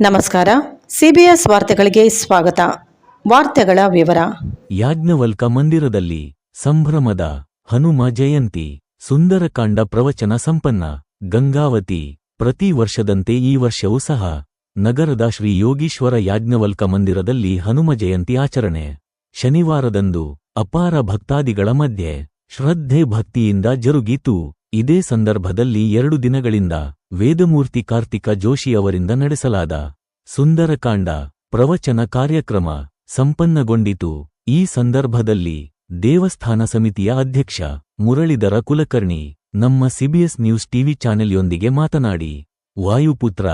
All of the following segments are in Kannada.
ನಮಸ್ಕಾರ. ಸಿಬಿಎಸ್ ವಾರ್ತೆಗಳಿಗೆ ಸ್ವಾಗತ. ವಾರ್ತೆಗಳ ವಿವರ. ಯಾಜ್ಞವಲ್ಕ ಮಂದಿರದಲ್ಲಿ ಸಂಭ್ರಮದ ಹನುಮ ಜಯಂತಿ, ಸುಂದರಕಾಂಡ ಪ್ರವಚನ ಸಂಪನ್ನ, ಗಂಗಾವತಿ. ಪ್ರತಿ ವರ್ಷದಂತೆ ಈ ವರ್ಷವೂ ಸಹ ನಗರದ ಶ್ರೀ ಯೋಗೀಶ್ವರ ಯಾಜ್ಞವಲ್ಕ ಮಂದಿರದಲ್ಲಿ ಹನುಮ ಜಯಂತಿ ಆಚರಣೆ. ಶನಿವಾರದಂದು ಅಪಾರ ಭಕ್ತಾದಿಗಳ ಮಧ್ಯೆ ಶ್ರದ್ಧೆ ಭಕ್ತಿಯಿಂದ ಜರುಗೀತು. ಇದೇ ಸಂದರ್ಭದಲ್ಲಿ ಎರಡು ದಿನಗಳಿಂದ ವೇದಮೂರ್ತಿ ಕಾರ್ತಿಕ ಜೋಶಿ ಅವರಿಂದ ನಡೆಸಲಾದ ಸುಂದರಕಾಂಡ ಪ್ರವಚನ ಕಾರ್ಯಕ್ರಮ ಸಂಪನ್ನಗೊಂಡಿತು. ಈ ಸಂದರ್ಭದಲ್ಲಿ ದೇವಸ್ಥಾನ ಸಮಿತಿಯ ಅಧ್ಯಕ್ಷ ಮುರಳಿದರ ಕುಲಕರ್ಣಿ ನಮ್ಮ ಸಿಬಿಎಸ್ ನ್ಯೂಸ್ ಟಿವಿ ಚಾನೆಲ್ಯೊಂದಿಗೆ ಮಾತನಾಡಿ, ವಾಯುಪುತ್ರ,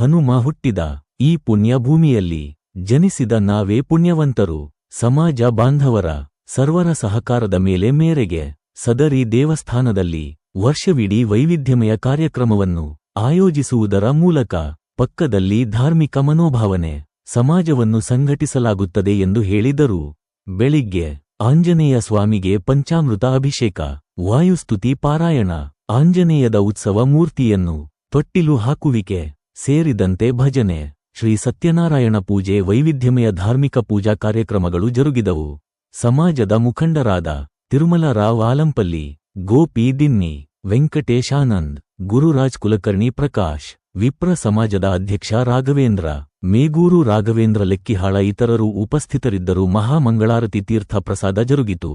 ಹನುಮ ಹುಟ್ಟಿದ ಈ ಪುಣ್ಯ ಭೂಮಿಯಲ್ಲಿ ಜನಿಸಿದ ನಾವೇ ಪುಣ್ಯವಂತರು. ಸಮಾಜ ಬಾಂಧವರ ಸರ್ವರ ಸಹಕಾರದ ಮೇಲೆ ಮೇರೆಗೆ ಸದರಿ ದೇವಸ್ಥಾನದಲ್ಲಿ ವರ್ಷವಿಡೀ ವೈವಿಧ್ಯಮಯ ಕಾರ್ಯಕ್ರಮವನ್ನು ಆಯೋಜಿಸುವುದರ ಮೂಲಕ ಪಕ್ಕದಲ್ಲಿ ಧಾರ್ಮಿಕ ಮನೋಭಾವನೆ ಸಮಾಜವನ್ನು ಸಂಘಟಿಸಲಾಗುತ್ತದೆ ಎಂದು ಹೇಳಿದರು. ಬೆಳಿಗ್ಗೆ ಆಂಜನೇಯ ಸ್ವಾಮಿಗೆ ಪಂಚಾಮೃತ ಅಭಿಷೇಕ, ವಾಯುಸ್ತುತಿ ಪಾರಾಯಣ, ಆಂಜನೇಯದ ಉತ್ಸವ ಮೂರ್ತಿಯನ್ನು ತೊಟ್ಟಿಲು ಹಾಕುವಿಕೆ ಸೇರಿದಂತೆ ಭಜನೆ, ಶ್ರೀ ಸತ್ಯನಾರಾಯಣ ಪೂಜೆ ವೈವಿಧ್ಯಮಯ ಧಾರ್ಮಿಕ ಪೂಜಾ ಕಾರ್ಯಕ್ರಮಗಳು ಜರುಗಿದವು. ಸಮಾಜದ ಮುಖಂಡರಾದ ತಿರುಮಲ ರಾವ್ ಆಲಂಪಲ್ಲಿ ಗೋಪಿ ದಿನ್ನಿ ವೆಂಕಟೇಶಾನಂದ್, ಗುರುರಾಜ್ ಕುಲಕರ್ಣಿ ಪ್ರಕಾಶ್, ವಿಪ್ರ ಸಮಾಜದ ಅಧ್ಯಕ್ಷ ರಾಘವೇಂದ್ರ, ಮೇಗೂರು ರಾಘವೇಂದ್ರ ಲೆಕ್ಕಿಹಾಳ ಇತರರು ಉಪಸ್ಥಿತರಿದ್ದರು ಮಹಾಮಂಗಳಾರತಿ ತೀರ್ಥ ಪ್ರಸಾದ ಜರುಗಿತು.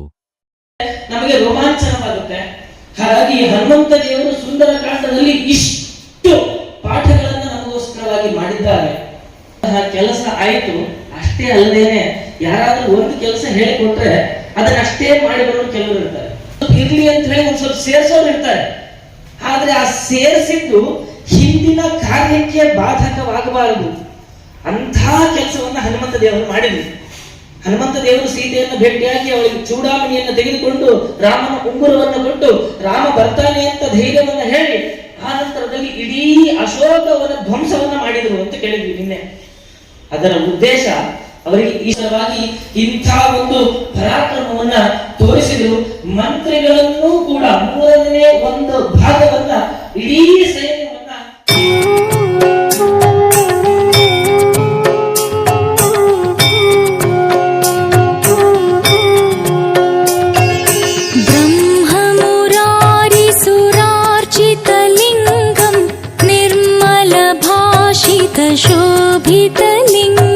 ನಮಗೆ ರೋಮಾಂಚನವಾಗುತ್ತೆ. ಹಾಗಾಗಿ ಹನುಮಂತ ದೇವರು ಸುಂದರ ಕಾಂಡದಲ್ಲಿ ಇಷ್ಟು ಪಾಠಗಳನ್ನ ನಮಗೋಸ್ಕರವಾಗಿ ಮಾಡಿದ್ದಾರೆ. ಕೆಲಸ ಆಯಿತು. ಅಷ್ಟೇ ಅಲ್ಲದೇನೆ ಯಾರಾದರೂ ಒಂದು ಕೆಲಸ ಹೇಳಿಕೊಟ್ರೆ ಅದನ್ನ ಅಷ್ಟೇ ಮಾಡಿ ಬರೋ ಕೆಲವರು ಇರ್ತಾರೆ. ಇರ್ಲಿ ಅಂತ ಹೇಳಿ ಒಂದ್ ಸ್ವಲ್ಪ ಸೇರ್ಸೋರು ಇರ್ತಾರೆ. ಆದ್ರೆ ಆ ಸೇರಿಸಿದ್ದು ಹಿಂದಿನ ಕಾರ್ಯಕ್ಕೆ ಬಾಧಕವಾಗಬಾರದು. ಅಂಥ ಕೆಲಸವನ್ನ ಹನುಮಂತ ದೇವರು ಮಾಡಿದ್ರು. ಹನುಮಂತ ದೇವರು ಸೀತೆಯನ್ನು ಭೇಟಿಯಾಗಿ ಅವಳಿಗೆ ಚೂಡಾಮಣಿಯನ್ನು ತೆಗೆದುಕೊಂಡು ರಾಮನ ಉಂಗುರವನ್ನು ಕೊಟ್ಟು ರಾಮ ಬರ್ತಾನೆ ಅಂತ ಧೈರ್ಯವನ್ನು ಹೇಳಿ, ಆ ನಂತರದಲ್ಲಿ ಇಡೀ ಅಶೋಕವನ ಧ್ವಂಸವನ್ನ ಮಾಡಿದರು ಅಂತ ಕೇಳಿದ್ವಿ ನಿನ್ನೆ. ಅದರ ಉದ್ದೇಶ ಅವರಿಗೆ ಈಶ್ವರವಾಗಿ ಇಂಥ ಒಂದು ಪರಾಕ್ರಮವನ್ನ ತೋರಿಸಿದ್ರು ಮಂತ್ರಿಗಳನ್ನೂ ಕೂಡ ಮೂರನೇ ಒಂದು ಭಾಗವನ್ನ ಇಡೀ ಸೈನ್ಯವನ್ನ ब्रह्ममुरारिसुरार्चितलिङ्गम्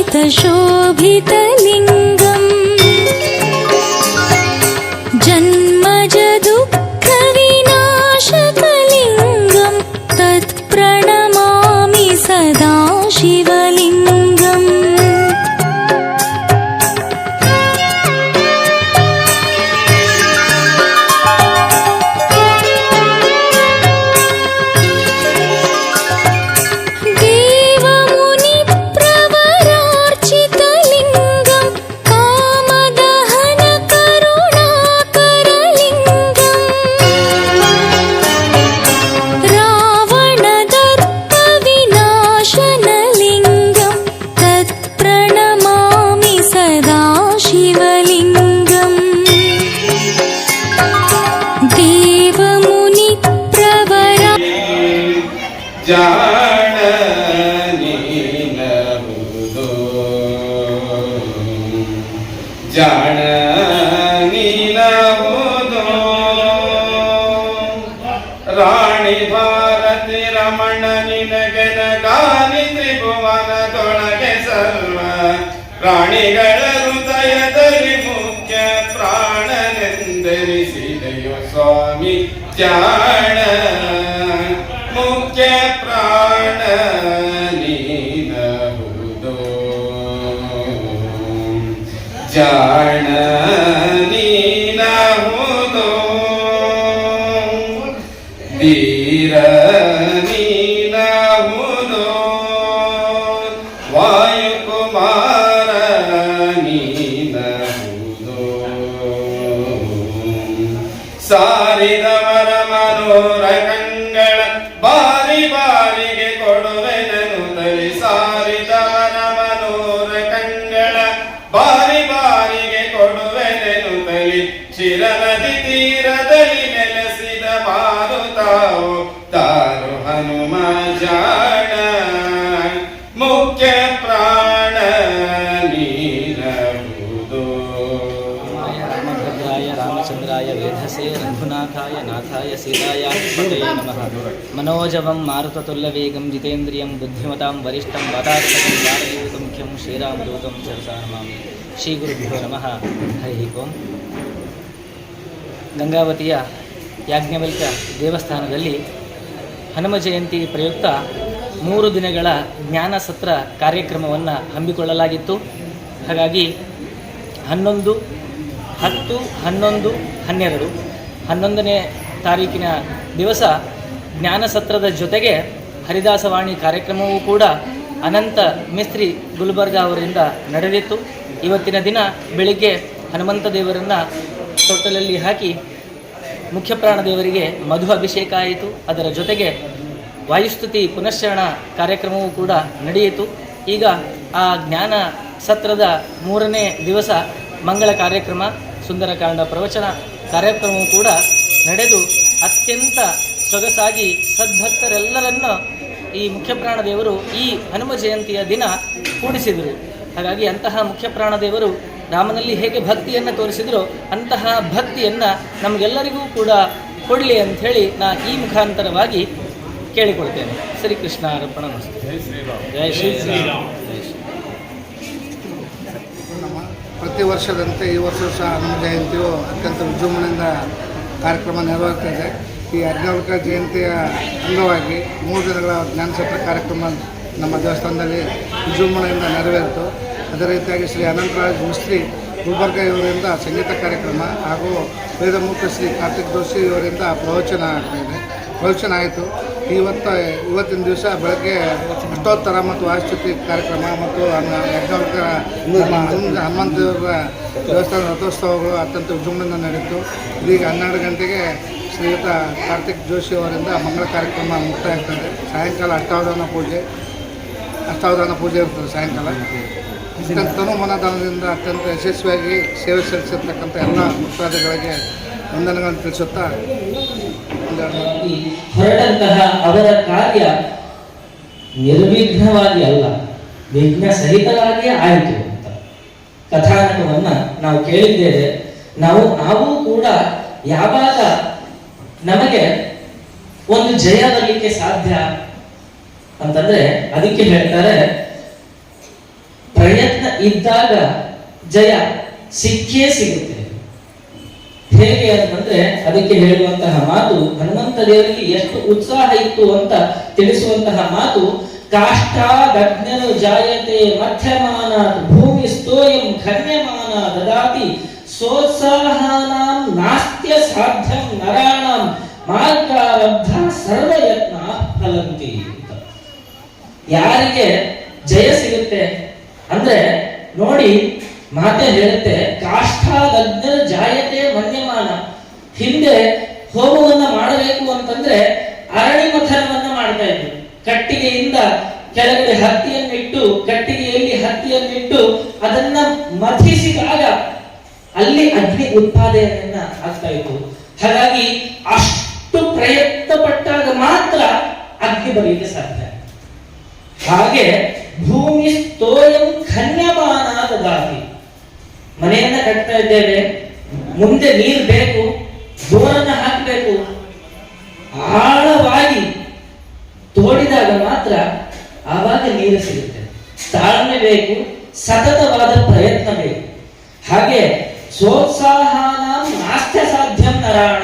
निर्मलभाषितशोभितलिङ्गम् ಜಾಣನೀನಹುದು ರಾಣಿ ಭಾರತಿ ರಮಣ ನಿನಗನಗಾನಿ ತ್ರಿಭುವನದೊಳಗೆ ಸರ್ವ ಪ್ರಾಣಿಗಳ ಹೃದಯದಲ್ಲಿ ಮುಖ್ಯ ಪ್ರಾಣನೆಂದೆನಿಸಿದೆಯೋ ಸ್ವಾಮಿ ಜಾಣ. ಮುಖ್ಯ ಪ್ರಾಣ ಜಾಣ ನೀನಹುದು ಧೀರ ನೀನಹುದು ವಾಯುಕುಮಾರ ನೀನಹುದು ಸಾ ಮನೋರ ಮನೋಜವಂ ಮಾರುತತುಲ್ಯವೇಗಂ ಜಿತೇಂದ್ರಿಯಂ ಬುದ್ಧಿಮತಾಂ ವರಿಷ್ಠಂ ವಾರಯೂತಂ ಮುಖ್ಯಂ ಶ್ರೀರಾಮದೂತಂ ಶಿರಸಾ ಶ್ರೀ ಗುರುಭ್ಯೋ ನಮಃ. ಹರಿ ಓಂ. ಗಂಗಾವತಿಯ ಯಾಜ್ಞವಲ್ಕ ದೇವಸ್ಥಾನದಲ್ಲಿ ಹನುಮ ಜಯಂತಿ ಪ್ರಯುಕ್ತ ಮೂರು ದಿನಗಳ ಜ್ಞಾನ ಸತ್ರ ಕಾರ್ಯಕ್ರಮವನ್ನು ಹಮ್ಮಿಕೊಳ್ಳಲಾಗಿತ್ತು. ಹಾಗಾಗಿ ಹನ್ನೊಂದು ಹತ್ತು ಹನ್ನೊಂದು ಹನ್ನೆರಡು. ಹನ್ನೊಂದನೇ ತಾರೀಕಿನ ದಿವಸ ಜ್ಞಾನ ಸತ್ರದ ಜೊತೆಗೆ ಹರಿದಾಸವಾಣಿ ಕಾರ್ಯಕ್ರಮವೂ ಕೂಡ ಅನಂತ ಮಿಸ್ತ್ರಿ ಗುಲ್ಬರ್ಗ ಅವರಿಂದ ನಡೆದಿತ್ತು. ಇವತ್ತಿನ ದಿನ ಬೆಳಿಗ್ಗೆ ಹನುಮಂತ ದೇವರನ್ನು ತೊಟ್ಟಲಲ್ಲಿ ಹಾಕಿ ಮುಖ್ಯ ಪ್ರಾಣದೇವರಿಗೆ ಮಧು ಅಭಿಷೇಕ ಆಯಿತು. ಅದರ ಜೊತೆಗೆ ವಾಯುಸ್ತುತಿ ಪುನಶ್ಚರಣ ಕಾರ್ಯಕ್ರಮವೂ ಕೂಡ ನಡೆಯಿತು. ಈಗ ಆ ಜ್ಞಾನ ಸತ್ರದ ಮೂರನೇ ದಿವಸ ಮಂಗಳ ಕಾರ್ಯಕ್ರಮ, ಸುಂದರಕಾಂಡ ಪ್ರವಚನ ಕಾರ್ಯಕ್ರಮವೂ ಕೂಡ ನಡೆದು ಅತ್ಯಂತ ಸೊಗಸಾಗಿ ಸದ್ಭಕ್ತರೆಲ್ಲರನ್ನು ಈ ಮುಖ್ಯಪ್ರಾಣ ಪ್ರಾಣದೇವರು ಈ ಹನುಮ ಜಯಂತಿಯ ದಿನ ಕೂಡಿಸಿದರು. ಹಾಗಾಗಿ ಅಂತಹ ಮುಖ್ಯಪ್ರಾಣ ಪ್ರಾಣದೇವರು ರಾಮನಲ್ಲಿ ಹೇಗೆ ಭಕ್ತಿಯನ್ನು ತೋರಿಸಿದ್ರು ಅಂತಹ ಭಕ್ತಿಯನ್ನು ನಮಗೆಲ್ಲರಿಗೂ ಕೂಡ ಕೊಡಲಿ ಅಂಥೇಳಿ ನಾ ಈ ಮುಖಾಂತರವಾಗಿ ಕೇಳಿಕೊಳ್ತೇನೆ. ಶ್ರೀಕೃಷ್ಣ ಅರ್ಪಣ ಜೈ ಶ್ರೀರಾಮ್. ಜೈ ಶ್ರೀರಾಮ್. ಶ್ರೀ ಪ್ರತಿ ವರ್ಷದಂತೆ ಈ ವರ್ಷ ಸಹ ಹನುಮ ಜಯಂತಿಯು ಅತ್ಯಂತ ವಿಜೃಂಭಣೆಯಿಂದ ಕಾರ್ಯಕ್ರಮ ನೆರವೇರ್ತಿದೆ. ಈ ಅಜ್ಞಾವಕ ಜಯಂತಿಯ ಅಂಗವಾಗಿ ಮೂರು ದಿನಗಳ ಜ್ಞಾನಸತ್ರ ಕಾರ್ಯಕ್ರಮ ನಮ್ಮ ದೇವಸ್ಥಾನದಲ್ಲಿ ವಿಜೃಂಭಣೆಯಿಂದ ನೆರವೇರಿತು. ಅದೇ ರೀತಿಯಾಗಿ ಶ್ರೀ ಅನಂತರಾಜ್ ಮಿಸ್ತ್ರಿ ಗುಲ್ಬರ್ಗ ಇವರಿಂದ ಸಂಗೀತ ಕಾರ್ಯಕ್ರಮ ಹಾಗೂ ವೇದಮೂರ್ತಿ ಶ್ರೀ ಕಾರ್ತಿಕ್ ಜೋಶಿ ಇವರಿಂದ ಪ್ರವಚನ ಆಗ್ತಾ ಪ್ರವಚನ ಆಯಿತು. ಇವತ್ತು ಇವತ್ತಿನ ದಿವಸ ಬೆಳಗ್ಗೆ ಅಷ್ಟೋತ್ತರ ಮತ್ತು ವಾಸ್ತುತಿ ಕಾರ್ಯಕ್ರಮ ಮತ್ತು ಯಜ್ಞವರ್ಕರ ನಮ್ಮ ಹನುಮ ಹನುಮಂತ ದೇವರ ದೇವಸ್ಥಾನ ರಥೋತ್ಸವಗಳು ಅತ್ಯಂತ ವಿಜೃಂಭಣೆಯಿಂದ ನಡೆಯಿತು. ಇದೀಗ ಹನ್ನೆರಡು ಗಂಟೆಗೆ ಶ್ರೀಯುತ ಕಾರ್ತಿಕ್ ಜೋಶಿ ಅವರಿಂದ ಮಂಗಳ ಕಾರ್ಯಕ್ರಮ ಮುಕ್ತಾಯ ಆಗ್ತದೆ. ಸಾಯಂಕಾಲ ಅಷ್ಟಾವಧಾನ ಪೂಜೆ ಅಷ್ಟಾವಧಾನ ಪೂಜೆ ಇರ್ತದೆ ಸಾಯಂಕಾಲ. ಅತ್ಯಂತ ಮನದಾನದಿಂದ ಅತ್ಯಂತ ಯಶಸ್ವಿಯಾಗಿ ಸೇವೆ ಸಲ್ಲಿಸಿರ್ತಕ್ಕಂಥ ಎಲ್ಲ ಮುಕ್ತಾದಿಗಳಿಗೆ ವಂದನೆಗಳನ್ನು ತಿಳಿಸುತ್ತಾ ಈ ಹೊರಟಂತಹ ಅವರ ಕಾರ್ಯ ನಿರ್ವಿಘ್ನವಾಗಿ ಅಲ್ಲ ವಿಘ್ನ ಸಹಿತವಾಗಿಯೇ ಆಯಿತು ಅಂತ. ಕಥಾನಕವನ್ನ ನಾವು ಕೇಳಿದ್ದೇವೆ. ನಾವು ನಾವು ಕೂಡ ಯಾವಾಗ ನಮಗೆ ಒಂದು ಜಯ ಬರಲಿಕ್ಕೆ ಸಾಧ್ಯ ಅಂತಂದ್ರೆ ಅದಕ್ಕೆ ಹೇಳ್ತಾರೆ, ಪ್ರಯತ್ನ ಇದ್ದಾಗ ಜಯ ಸಿಕ್ಕೇ ಸಿಗುತ್ತೆ. ಹೇಗೆ ಅಂತಂದ್ರೆ ಅದಕ್ಕೆ ಹೇಳುವಂತಹ ಮಾತು, ಹನುಮಂತ ದೇವರಿಗೆ ಎಷ್ಟು ಉತ್ಸಾಹ ಇತ್ತು ಅಂತ ತಿಳಿಸುವಂತಹ ಮಾತು ಕಾಷ್ಟಾದಜ್ಞನು ಜಾಯತೆ ಮಧ್ಯಮಾನ ಭೂಮಿ ಸ್ತೋಯಂ ಘನ್ಯಮಾನ ದದಾತಿ ಸೋತ್ಸಾಹಾನಾಂ ನಾಸ್ತ್ಯ ಸಾಧ್ಯಂ ನರಾಣಂ ಮಾರ್ಗಾರಬ್ಧ ಸರ್ವಯತ್ನ ಫಲಂತಿ ಯಾರಿಗೆ ಜಯ ಸಿಗುತ್ತೆ ಅಂದ್ರೆ ನೋಡಿ, ಮಾತೆ ಹೇಳುತ್ತೆ ಕಾಷ್ಠಾದಜ್ಞ ಜಾಯತೆ ಮನ್ಯಮಾನ. ಹಿಂದೆ ಹೋಮವನ್ನ ಮಾಡಬೇಕು ಅಂತಂದ್ರೆ ಅರಣಿ ಮಥನವನ್ನ ಮಾಡ್ತಾ ಇದ್ರು. ಕಟ್ಟಿಗೆಯಿಂದ ಕೆಳಗಡೆ ಹತ್ತಿಯನ್ನಿಟ್ಟು, ಕಟ್ಟಿಗೆಯಲ್ಲಿ ಹತ್ತಿಯನ್ನಿಟ್ಟು ಅದನ್ನ ಮಥಿಸಿದಾಗ ಅಲ್ಲಿ ಅಗ್ನಿ ಉತ್ಪಾದನೆಯನ್ನ ಆಗ್ತಾ ಇತ್ತು. ಹಾಗಾಗಿ ಅಷ್ಟು ಪ್ರಯತ್ನ ಪಟ್ಟಾಗ ಮಾತ್ರ ಅಗ್ನಿ ಬರಲಿಕ್ಕೆ ಸಾಧ್ಯ. ಹಾಗೆ ಭೂಮಿ ಸ್ತೋಯಂ ಖನ್ಯಮಾನಾದ ದದಾತಿ. ಮನೆಯನ್ನ ಕಟ್ತಾ ಇದ್ದೇವೆ. ಮುಂದೆ ನೀರು ಬೇಕು, ಬೋರನ್ನ ಹಾಕಬೇಕು. ಆಳವಾಗಿ ತೋಡಿದಾಗ ಮಾತ್ರ ಆವಾಗ ನೀರು ಸಿಗುತ್ತೆ. ತಾಳ್ಮೆ ಬೇಕು, ಸತತವಾದ ಪ್ರಯತ್ನ ಬೇಕು. ಹಾಗೆ ಸೋತ್ಸಾಹ ನಾಸ್ತ್ಯ ಸಾಧ್ಯಂ ನರಾಣ.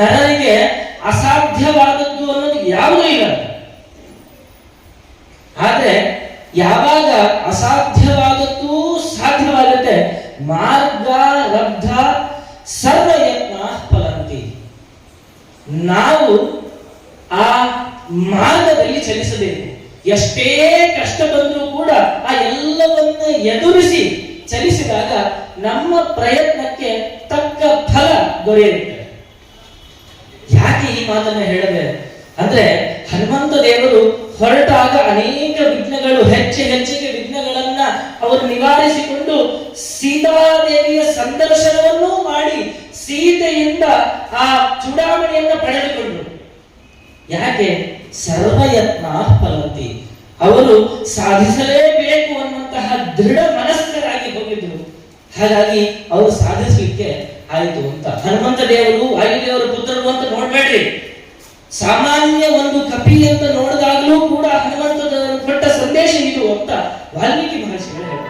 ನರರಿಗೆ ಅಸಾಧ್ಯವಾದದ್ದು ಅನ್ನೋದು ಯಾವುದೂ ಇಲ್ಲ. ಆದ್ರೆ ಯಾವಾಗ ಅಸಾಧ್ಯವಾದದ್ದು ಸಾಧ್ಯವಾಗುತ್ತೆ ಮಾರ್ಗ, ಲಬ್ಧ, ಸರ್ವಯತ್ನ ಫಲಂತಿ. ನಾವು ಆ ಮಾರ್ಗದಲ್ಲಿ ಚಲಿಸಬೇಕು. ಎಷ್ಟೇ ಕಷ್ಟ ಬಂದರೂ ಕೂಡ ಆ ಎಲ್ಲವನ್ನ ಎದುರಿಸಿ ಚಲಿಸಿದಾಗ ನಮ್ಮ ಪ್ರಯತ್ನಕ್ಕೆ ತಕ್ಕ ಫಲ ದೊರೆಯುತ್ತೆ. ಯಾಕೆ ಈ ಮಾತನ್ನ ಹೇಳಿದೆ? ಅಂದ್ರೆ ಹನುಮಂತ ದೇವರು ಹೊರಟಾಗ ಅನೇಕ ವಿಘ್ನಗಳು ಹೆಚ್ಚೆ ಹೆಚ್ಚಿಗೆ ಅವರು ನಿವಾರಿಸಿಕೊಂಡು ಸೀತಾದೇವಿಯ ಸಂದರ್ಶನವನ್ನೂ ಮಾಡಿ ಸೀತೆಯಿಂದ ಆ ಚೂಡಾಮಣಿಯನ್ನ ಪಡೆದುಕೊಂಡರು. ಯಾಕೆ? ಸರ್ವಯತ್ನ ಫಲಂತಿ. ಅವರು ಸಾಧಿಸಲೇಬೇಕು ಅನ್ನುವಂತಹ ದೃಢ ಮನಸ್ಕರಾಗಿ ಹೋಗಿದ್ರು. ಹಾಗಾಗಿ ಅವರು ಸಾಧಿಸಲಿಕ್ಕೆ ಆಯಿತು ಅಂತ. ಹನುಮಂತ ದೇವರು, ವಾಯುದೇವರ, ಪುತ್ರರು ಅಂತ ನೋಡ್ಬೇಡ್ರಿ. ಸಾಮಾನ್ಯ ಒಂದು ಕಪಿ ಅಂತ ನೋಡಿದಾಗಲೂ ಕೂಡ ಹನುಮಂತ ವಾಲ್ಮೀಕಿ ಮಹರ್ಷಿಗಳು ಹೇಳ್ತಾರೆ